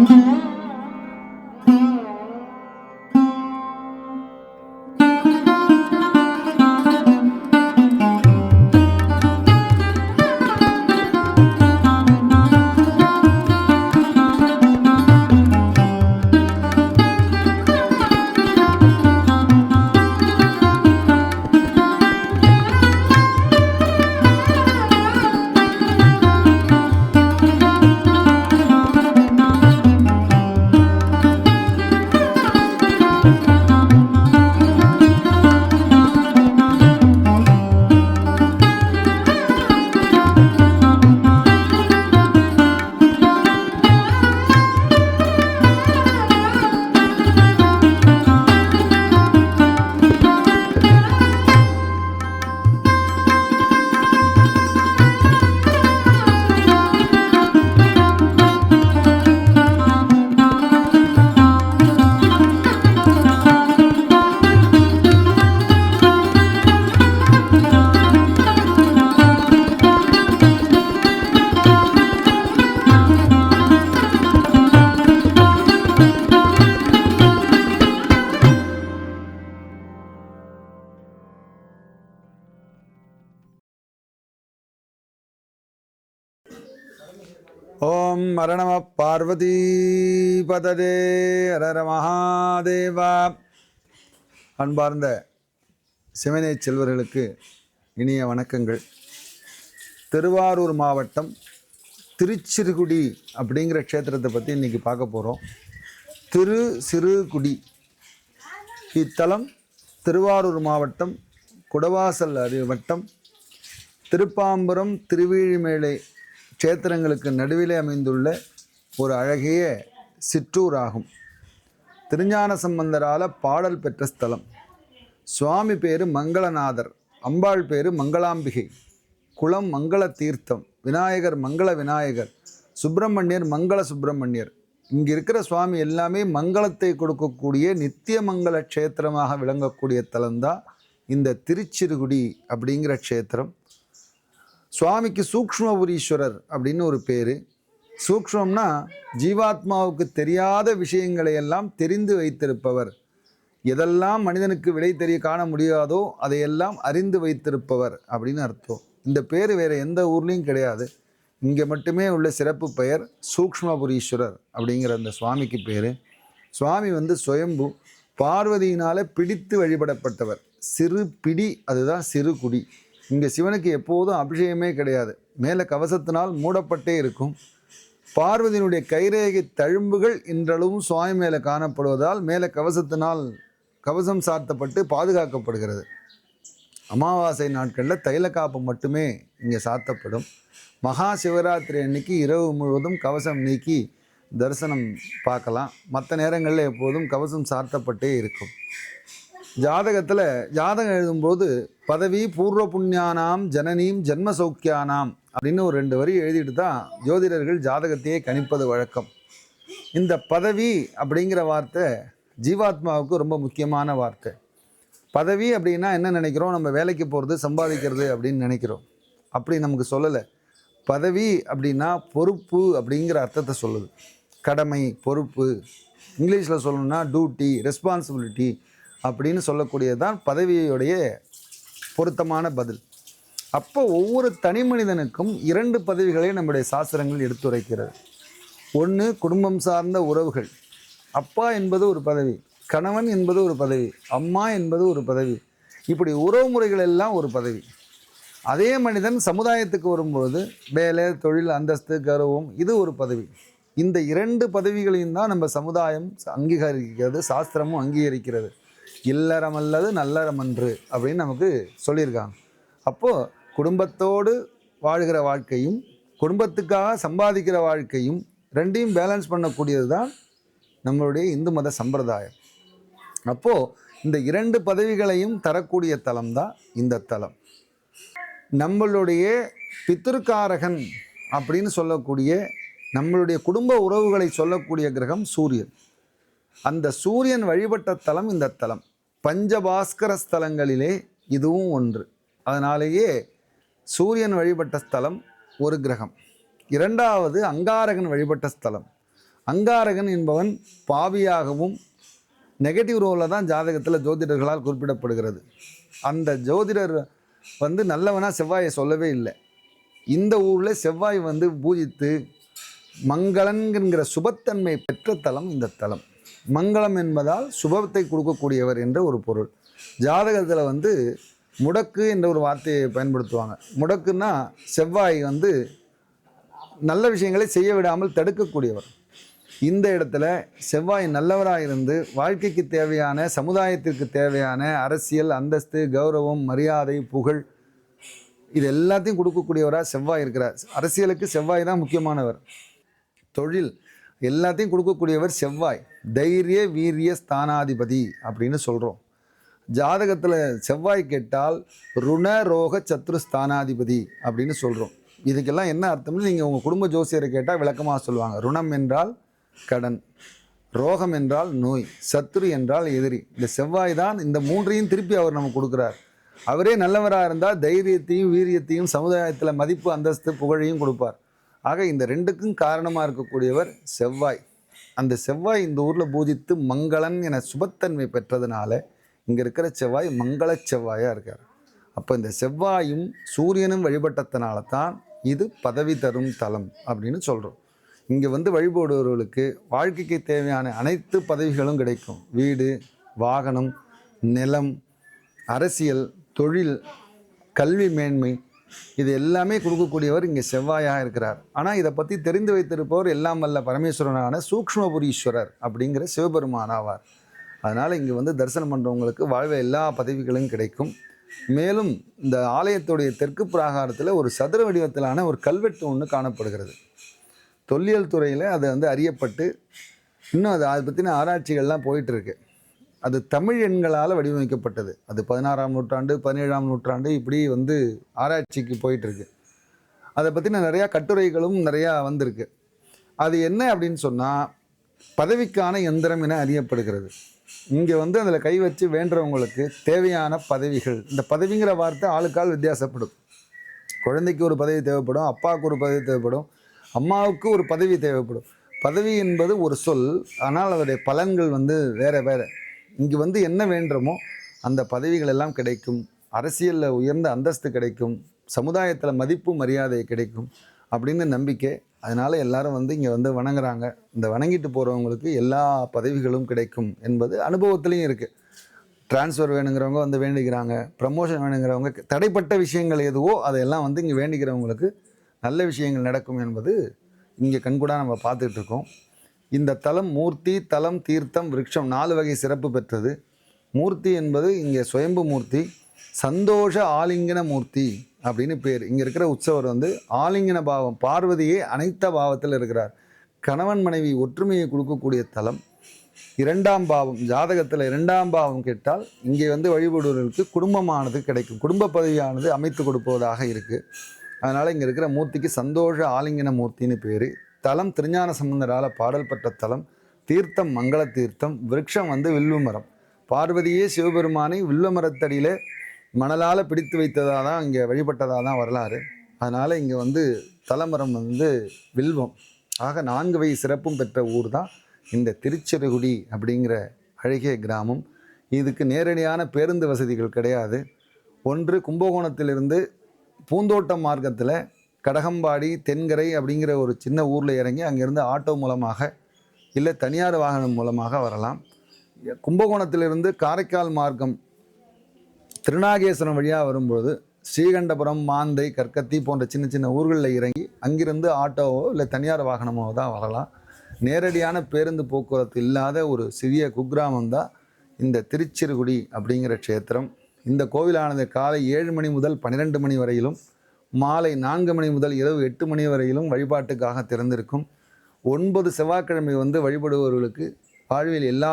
Mm-hmm. ஓம் மரணம பார்வதி பததே. ஹரர மகாதேவா. அன்பார்ந்த சிவனை செல்வர்களுக்கு இனிய வணக்கங்கள். திருவாரூர் மாவட்டம் திருச்சிறுகுடி அப்படிங்கிற க்ஷேத்திரத்தை பற்றி இன்றைக்கி பார்க்க போகிறோம் திரு சிறுகுடி. இத்தலம் திருவாரூர் மாவட்டம் குடவாசல் அறி வட்டம் திருப்பாம்புரம் திருவீழிமேலை க்ஷேத்திரங்களுக்கு நடுவிலே அமைந்துள்ள ஒரு அழகிய சிற்றூர் ஆகும் திருஞான சம்பந்தரால பாடல் பெற்ற ஸ்தலம். சுவாமி பேரு மங்களநாதர் அம்பாள் பேரு மங்களாம்பிகை குளம் மங்கள தீர்த்தம் விநாயகர் மங்கள விநாயகர் சுப்பிரமணியர் மங்கள சுப்பிரமணியர். இங்கே இருக்கிற சுவாமி எல்லாமே மங்களத்தை கொடுக்கக்கூடிய நித்திய மங்கள க்ஷேத்திரமாக விளங்கக்கூடிய தலம்தான் இந்த திருச்சிறுகுடி அப்படிங்கிற க்ஷேத்திரம். சுவாமிக்கு சூக்ஷ்மபுரீஸ்வரர் அப்படின்னு ஒரு பேர். சூக்ஷ்மம்னா ஜீவாத்மாவுக்கு தெரியாத விஷயங்களை எல்லாம் தெரிந்து வைத்திருப்பவர். எதெல்லாம் மனிதனுக்கு விடை தெரிய காண முடியாதோ அதையெல்லாம் அறிந்து வைத்திருப்பவர் அப்படின்னு அர்த்தம். இந்த பேர் வேறு எந்த ஊர்லேயும் கிடையாது. இங்கே மட்டுமே உள்ள சிறப்பு பெயர் சூக்ஷ்மபுரீஸ்வரர் அப்படிங்கிற அந்த சுவாமிக்கு பேர். சுவாமி வந்து சுயம்பு பார்வதியினால் பிடித்து வழிபடப்பட்டவர். சிறு பிடி அதுதான் சிறு குடி. இங்கே சிவனுக்கு எப்போதும் அபிஷேகமே கிடையாது. மேலே கவசத்தினால் மூடப்பட்டே இருக்கும். பார்வதியினுடைய கைரேகை தழும்புகள் இன்றளவும் சுவாமி மேலே காணப்படுவதால் மேலே கவசத்தினால் கவசம் சாத்தப்பட்டு பாதுகாக்கப்படுகிறது. அமாவாசை நாட்களில் தைல காப்பு மட்டுமே இங்கே சாத்தப்படும். மகா சிவராத்திரி அன்னைக்கு இரவு முழுவதும் கவசம் நீக்கி தரிசனம் பார்க்கலாம். மற்ற நேரங்களில் எப்போதும் கவசம் சாத்தப்பட்டே இருக்கும். ஜாதகத்தில் ஜாதகம் எழுதும்போது பதவி பூர்வ புண்ணியானாம் ஜனனீம் ஜென்ம சௌக்கியானாம் அப்படின்னு ஒரு ரெண்டு வரி எழுதிட்டு தான் ஜோதிடர்கள் ஜாதகத்தையே கணிப்பது வழக்கம். இந்த பதவி அப்படிங்கிற வார்த்தை ஜீவாத்மாவுக்கு ரொம்ப முக்கியமான வார்த்தை. பதவி அப்படின்னா என்ன நினைக்கிறோம்? நம்ம வேலைக்கு போகிறது சம்பாதிக்கிறது அப்படின்னு நினைக்கிறோம். அப்படி நமக்கு சொல்லலை. பதவி அப்படின்னா பொறுப்பு அப்படிங்கிற அர்த்தத்தை சொல்லுது. கடமை பொறுப்பு. இங்கிலீஷில் சொல்லணும்னா டியூட்டி ரெஸ்பான்சிபிலிட்டி அப்படின்னு சொல்லக்கூடியது தான் பதவியுடைய பொருத்தமான பதில். அப்போ ஒவ்வொரு தனி மனிதனுக்கும் இரண்டு பதவிகளை நம்முடைய சாஸ்திரங்கள் எடுத்துரைக்கிறது. ஒன்று குடும்பம் சார்ந்த உறவுகள். அப்பா என்பது ஒரு பதவி கணவன் என்பது ஒரு பதவி அம்மா என்பது ஒரு பதவி. இப்படி உறவு முறைகள் எல்லாம் ஒரு பதவி. அதே மனிதன் சமுதாயத்துக்கு வரும்போது வேலை தொழில் அந்தஸ்து கௌரவம் இது ஒரு பதவி. இந்த இரண்டு பதவிகளையும் தான் நம்ம சமுதாயம் அங்கீகரிக்கிறது சாஸ்திரமும் அங்கீகரிக்கிறது. இல்லறம் அல்லது நல்லறம் அன்று அப்படின்னு நமக்கு சொல்லியிருக்காங்க. அப்போது குடும்பத்தோடு வாழ்கிற வாழ்க்கையும் குடும்பத்துக்காக சம்பாதிக்கிற வாழ்க்கையும் ரெண்டையும் பேலன்ஸ் பண்ணக்கூடியது தான் நம்மளுடைய இந்து மத சம்பிரதாயம். அப்போது இந்த இரண்டு பதவிகளையும் தரக்கூடிய தலம் தான் இந்த தலம். நம்மளுடைய பித்திருக்காரகன் அப்படின்னு சொல்லக்கூடிய நம்மளுடைய குடும்ப உறவுகளை சொல்லக்கூடிய கிரகம் சூரியன். அந்த சூரியன் வழிபட்ட தலம் இந்த தலம். பஞ்சபாஸ்கர ஸ்தலங்களிலே இதுவும் ஒன்று. அதனாலேயே சூரியன் வழிபட்ட ஸ்தலம் ஒரு கிரகம். இரண்டாவது அங்காரகன் வழிபட்ட ஸ்தலம். அங்காரகன் என்பவன் பாவியாகவும் நெகட்டிவ் ரோலில் தான் ஜாதகத்தில் ஜோதிடர்களால் குறிப்பிடப்படுகிறது. அந்த ஜோதிடர் வந்து நல்லவனாக செவ்வாயை சொல்லவே இல்லை. இந்த ஊரில் செவ்வாய் வந்து பூஜித்து மங்களன்கிற சுபத்தன்மை பெற்ற தலம் இந்த தலம். மங்களம் என்பதால் சுபத்தை கொடுக்கக்கூடியவர் என்ற ஒரு பொருள். ஜாதகத்தில் வந்து முடக்கு என்ற ஒரு வார்த்தையை பயன்படுத்துவாங்க. முடக்குன்னா செவ்வாய் வந்து நல்ல விஷயங்களை செய்ய விடாமல் தடுக்கக்கூடியவர். இந்த இடத்துல செவ்வாய் நல்லவராக இருந்து வாழ்க்கைக்கு தேவையான சமுதாயத்திற்கு தேவையான அரசியல் அந்தஸ்து கௌரவம் மரியாதை புகழ் இது எல்லாத்தையும் கொடுக்கக்கூடியவராக செவ்வாய் இருக்கிறார். அரசியலுக்கு செவ்வாய் தான் முக்கியமானவர். தொழில் எல்லாத்தையும் கொடுக்கக்கூடியவர் செவ்வாய். தைரிய வீரிய ஸ்தானாதிபதி அப்படின்னு சொல்கிறோம் ஜாதகத்தில் செவ்வாய் கேட்டால் ருண ரோக சத்ரு ஸ்தானாதிபதி அப்படின்னு சொல்கிறோம் இதுக்கெல்லாம் என்ன அர்த்தம்னு நீங்கள் உங்கள் குடும்ப ஜோசியரை கேட்டால் விளக்கமாக சொல்லுவாங்க. ருணம் என்றால் கடன் ரோகம் என்றால் நோய் சத்ரு என்றால் எதிரி. இந்த செவ்வாய் தான் இந்த மூன்றையும் திருப்பி அவர் நமக்கு கொடுக்குறார். அவரே நல்லவராக இருந்தால் தைரியத்தையும் வீரியத்தையும் சமுதாயத்தில் மதிப்பு அந்தஸ்து புகழையும் கொடுப்பார். ஆக இந்த ரெண்டுக்கும் காரணமாக இருக்கக்கூடியவர் செவ்வாய். அந்த செவ்வாய் இந்த ஊரில் பூஜித்து மங்களன் என சுபத்தன்மை பெற்றதுனால இங்கே இருக்கிற செவ்வாய் மங்கள செவ்வாயாக இருக்கார். அப்போ இந்த செவ்வாயும் சூரியனும் வழிபட்டதுனால தான் இது பதவி தரும் தலம் அப்படின்னு சொல்கிறோம் இங்கே வந்து வழிபடுபவர்களுக்கு வாழ்க்கைக்கு தேவையான அனைத்து பதவிகளும் கிடைக்கும். வீடு வாகனம் நிலம் அரசியல் தொழில் கல்வி மேன்மை இது எல்லாமே கொடுக்கக்கூடியவர் இங்கே செவ்வாயாக இருக்கிறார். ஆனால் இதை பற்றி தெரிந்து வைத்திருப்பவர் எல்லாம் வல்ல பரமேஸ்வரனான சூக்ஷ்மபுரீஸ்வரர் அப்படிங்கிற சிவபெருமான் ஆவார். அதனால் இங்கே வந்து தரிசனம் பண்ணுறவங்களுக்கு வாழ்வை எல்லா பதவிகளும் கிடைக்கும். மேலும் இந்த ஆலயத்துடைய தெற்கு பிராகாரத்தில் ஒரு சதுர வடிவத்திலான ஒரு கல்வெட்டு ஒன்று காணப்படுகிறது. தொல்லியல் துறையில் அது வந்து அறியப்பட்டு இன்னும் அது அதை பற்றின ஆராய்ச்சிகள்லாம் போயிட்டுருக்கு அது தமிழ் எண்களால் வடிவமைக்கப்பட்டது. அது பதினாறாம் நூற்றாண்டு பதினேழாம் நூற்றாண்டு இப்படி வந்து ஆராய்ச்சிக்கு போயிட்டுருக்கு. அதை பற்றின நிறையா கட்டுரைகளும் நிறையா வந்திருக்கு. அது என்ன அப்படின்னு சொன்னால் பதவிக்கான எந்திரம் என அறியப்படுகிறது. இங்கே வந்து அதில் கை வச்சு வேண்டுறவங்களுக்கு தேவையான பதவிகள். இந்த பதவிங்கிற வார்த்தை ஆளுக்கால் வித்தியாசப்படும். குழந்தைக்கு ஒரு பதவி தேவைப்படும் அப்பாவுக்கு ஒரு பதவி தேவைப்படும் அம்மாவுக்கு ஒரு பதவி தேவைப்படும். பதவி என்பது ஒரு சொல் ஆனால் அதோடைய பலன்கள் வந்து வேறு வேறு. இங்கே வந்து என்ன வேண்டுமோ அந்த பதவிகள் எல்லாம் கிடைக்கும். அரசியலில் உயர்ந்த அந்தஸ்து கிடைக்கும். சமுதாயத்தில் மதிப்பு மரியாதை கிடைக்கும் அப்படின்னு நம்பிக்கை. அதனால் எல்லாரும் வந்து இங்கே வந்து வணங்குறாங்க. இந்த வணங்கிட்டு போகிறவங்களுக்கு எல்லா பதவிகளும் கிடைக்கும் என்பது அனுபவத்துலேயும் இருக்குது ட்ரான்ஸ்ஃபர் வேணுங்கிறவங்க வந்து வேண்டிக்கிறாங்க ப்ரமோஷன் வேணுங்கிறவங்க தடைப்பட்ட விஷயங்கள் எதுவோ அதையெல்லாம் வந்து இங்கே வேண்டிக்கிறவங்களுக்கு நல்ல விஷயங்கள் நடக்கும் என்பது இங்கே கண்கூடாக நம்ம பார்த்துட்ருக்கோம் இந்த தலம் மூர்த்தி தலம் தீர்த்தம் விரக்ஷம் நாலு வகை சிறப்பு பெற்றது. மூர்த்தி என்பது இங்கே சுயம்பு மூர்த்தி சந்தோஷ ஆலிங்கன மூர்த்தி அப்படின்னு பேர். இங்கே இருக்கிற உற்சவர் வந்து ஆலிங்கன பாவம் பார்வதியே அனைத்த பாவத்தில் இருக்கிறார். கணவன் மனைவி ஒற்றுமையை கொடுக்கக்கூடிய தலம். இரண்டாம் பாவம் ஜாதகத்தில் இரண்டாம் பாவம் கேட்டால் இங்கே வந்து வழிபடுவர்களுக்கு குடும்பமானது கிடைக்கும். குடும்ப பதவியானது அமைத்து கொடுப்பதாக இருக்குது அதனால் இங்கே இருக்கிற மூர்த்திக்கு சந்தோஷ ஆலிங்கன மூர்த்தின்னு பேர். தலம் திருஞான சம்பந்தரால் பாடல் பெற்ற தலம் தீர்த்தம் மங்கள தீர்த்தம் விருட்சம் வந்து வில்லுமரம் பார்வதியே சிவபெருமானை வில்லுமரத்தடியில் மணலால் பிடித்து வைத்ததாக தான் இங்கே வழிபட்டதாக தான் வரலாறு. அதனால் இங்கே வந்து தலமரம் வந்து வில்வம். ஆக நான்கு வகை சிறப்பும் பெற்ற ஊர் தான் இந்த திருச்சிறுகுடி அப்படிங்கிற அழகிய கிராமம். இதுக்கு நேரடியான பேருந்து வசதிகள் கிடையாது. ஒன்று கும்பகோணத்திலிருந்து பூந்தோட்டம் மார்க்கத்தில் கடகம்பாடி தென்கரை அப்படிங்கிற ஒரு சின்ன ஊரில் இறங்கி அங்கேருந்து ஆட்டோ மூலமாக இல்லை தனியார் வாகனம் மூலமாக வரலாம். கும்பகோணத்திலிருந்து காரைக்கால் மார்க்கம் திருநாகேஸ்வரம் வழியாக வரும்போது ஸ்ரீகண்டபுரம் மாந்தை கற்கத்தி போன்ற சின்ன சின்ன ஊர்களில் இறங்கி அங்கிருந்து ஆட்டோவோ இல்லை தனியார் வாகனமோ தான் வரலாம். நேரடியான பேருந்து போக்குவரத்து இல்லாத ஒரு சிறிய குக்கிராமம் தான் இந்த திருச்சிறுகுடி அப்படிங்கிற க்ஷேத்திரம். இந்த கோவிலானது காலை ஏழு மணி முதல் பன்னிரெண்டு மணி வரையிலும் மாலை நான்கு மணி முதல் இரவு எட்டு மணி வரையிலும் வழிபாட்டுக்காக திறந்திருக்கும். ஒன்பது செவ்வாய்க்கிழமை வந்து வழிபடுபவர்களுக்கு வாழ்வில் எல்லா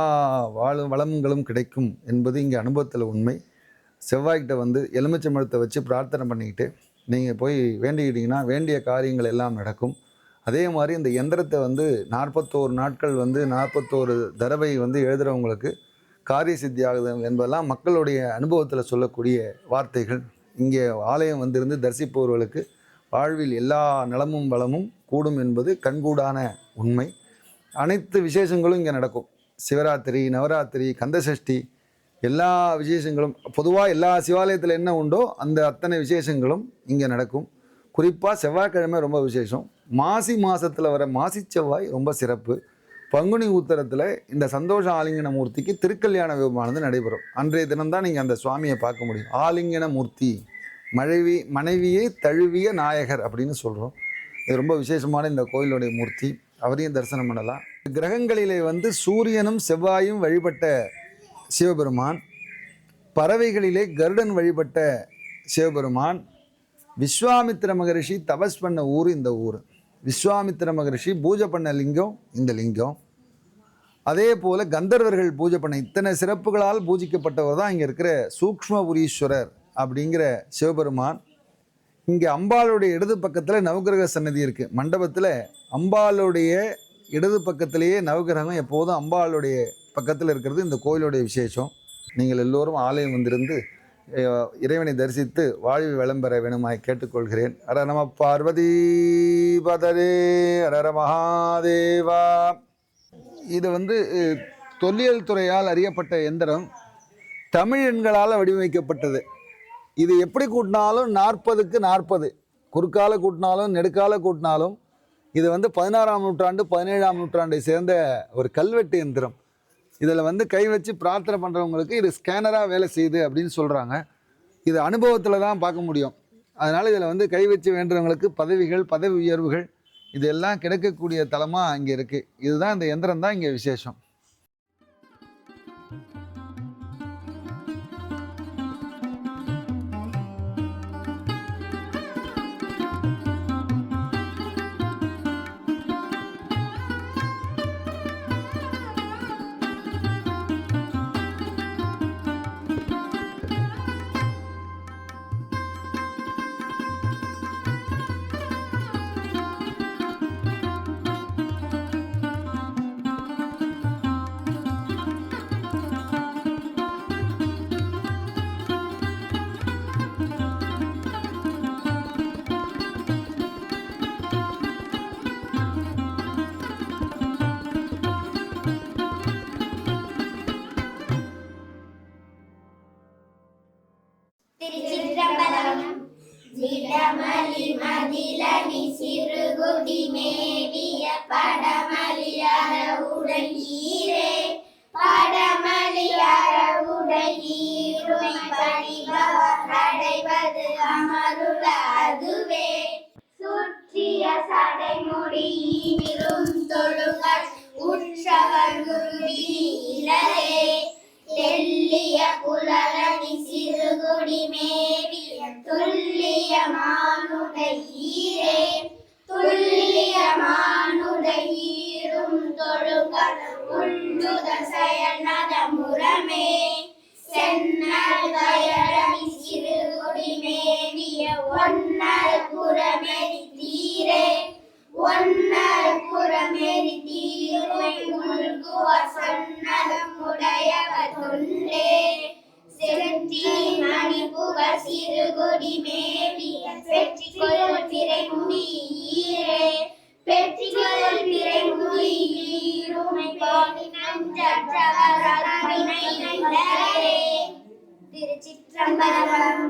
வாழ வளங்களும் கிடைக்கும் என்பது இங்கே அனுபவத்தில் உண்மை. செவ்வாய்கிட்ட வந்து எலுமிச்சம்பழத்தை வச்சு பிரார்த்தனை பண்ணிக்கிட்டு நீங்கள் போய் வேண்டிக்கிட்டிங்கன்னா வேண்டிய காரியங்கள் எல்லாம் நடக்கும். அதே மாதிரி இந்த எந்திரத்தை வந்து நாற்பத்தோரு நாட்கள் வந்து நாற்பத்தோரு தடவை வந்து எழுதுகிறவங்களுக்கு காரிய சித்தி ஆகுது என்பதெல்லாம் மக்களுடைய அனுபவத்தில் சொல்லக்கூடிய வார்த்தைகள். இங்கே ஆலயம் வந்திருந்து தரிசிப்பவர்களுக்கு வாழ்வில் எல்லா நலமும் வளமும் கூடும் என்பது கண்கூடான உண்மை. அனைத்து விசேஷங்களும் இங்கே நடக்கும். சிவராத்திரி நவராத்திரி கந்தசஷ்டி எல்லா விசேஷங்களும் பொதுவாக எல்லா சிவாலயத்தில் என்ன உண்டோ அந்த அத்தனை விசேஷங்களும் இங்கே நடக்கும். குறிப்பாக செவ்வாய்க்கிழமை ரொம்ப விசேஷம். மாசி மாதத்தில் வர மாசி செவ்வாய் ரொம்ப சிறப்பு. பங்குனி உத்தரத்தில் இந்த சந்தோஷ ஆலிங்கன மூர்த்திக்கு திருக்கல்யாண விபமானது நடைபெறும். அன்றைய தினம்தான் நீங்கள் அந்த சுவாமியை பார்க்க முடியும். ஆலிங்கன மூர்த்தி மனைவி மனைவியை தழுவிய நாயகர் அப்படின்னு சொல்கிறோம் இது ரொம்ப விசேஷமான இந்த கோயிலுடைய மூர்த்தி. அவரையும் தரிசனம் பண்ணலாம். கிரகங்களிலே வந்து சூரியனும் செவ்வாயும் வழிபட்ட சிவபெருமான் பறவைகளிலே கருடன் வழிபட்ட சிவபெருமான் விஸ்வாமித்திர மகரிஷி தபஸ் பண்ண ஊர் இந்த ஊர். விஸ்வாமித்திர மகரிஷி பூஜை பண்ண லிங்கம் இந்த லிங்கம். அதே போல் கந்தர்வர்கள் பூஜை பண்ண இத்தனை சிறப்புகளால் பூஜிக்கப்பட்டவர் தான் இங்கே இருக்கிற சூக்ஷ்மபுரீஸ்வரர் அப்படிங்கிற சிவபெருமான். இங்கே அம்பாளுடைய இடது பக்கத்தில் நவகிரக சன்னதி இருக்குது மண்டபத்தில் அம்பாளுடைய இடது பக்கத்திலேயே நவகிரகம் எப்போதும் அம்பாளுடைய பக்கத்தில் இருக்கிறது இந்த கோயிலுடைய விசேஷம். நீங்கள் எல்லோரும் ஆலயம் வந்திருந்து இறைவனை தரிசித்து வாழ்வு விளம்பர வேணுமாய் கேட்டுக்கொள்கிறேன். அர நம பார்வதி பதரே அரர மகாதேவா. இது வந்து தொல்லியல் துறையால் அறியப்பட்ட எந்திரம் தமிழ் எண்களால் வடிவமைக்கப்பட்டது. இது எப்படி கூட்டினாலும் நாற்பதுக்கு நாற்பது. குறுக்கால கூட்டினாலும் நெடுக்கால கூட்டினாலும் இது வந்து பதினாறாம் நூற்றாண்டு பதினேழாம் நூற்றாண்டை சேர்ந்த ஒரு கல்வெட்டு எந்திரம். இதில் வந்து கை வச்சு பிரார்த்தனை பண்ணுறவங்களுக்கு இது ஸ்கேனராக வேலை செய்யுது அப்படின்னு சொல்கிறாங்க இது அனுபவத்தில் தான் பார்க்க முடியும். அதனால் இதில் வந்து கை வச்சு வேண்டுறவங்களுக்கு பதவிகள் பதவி உயர்வுகள் இதெல்லாம் கிடைக்கக்கூடிய தலமாக இங்கே இருக்குது இதுதான் இந்த எந்திரம் தான் இங்கே விசேஷம். விடமலி மதிலனி சிறுகுடி மேவிய படமலியார உடலீரே படமலியார உடலீருமை பணிபவர் அடைவது அமருள அதுவே. சுற்றிய சடைமுடியினிலும் தொழுக கொடி மேவி பெற்றிக்கொள் பிறங்குடி ஈரே. பெற்றிக்கொள் பிறங்குடி ஈருமை போதி நஞ்சற்றவர் திருச்சிற்றம்பலம்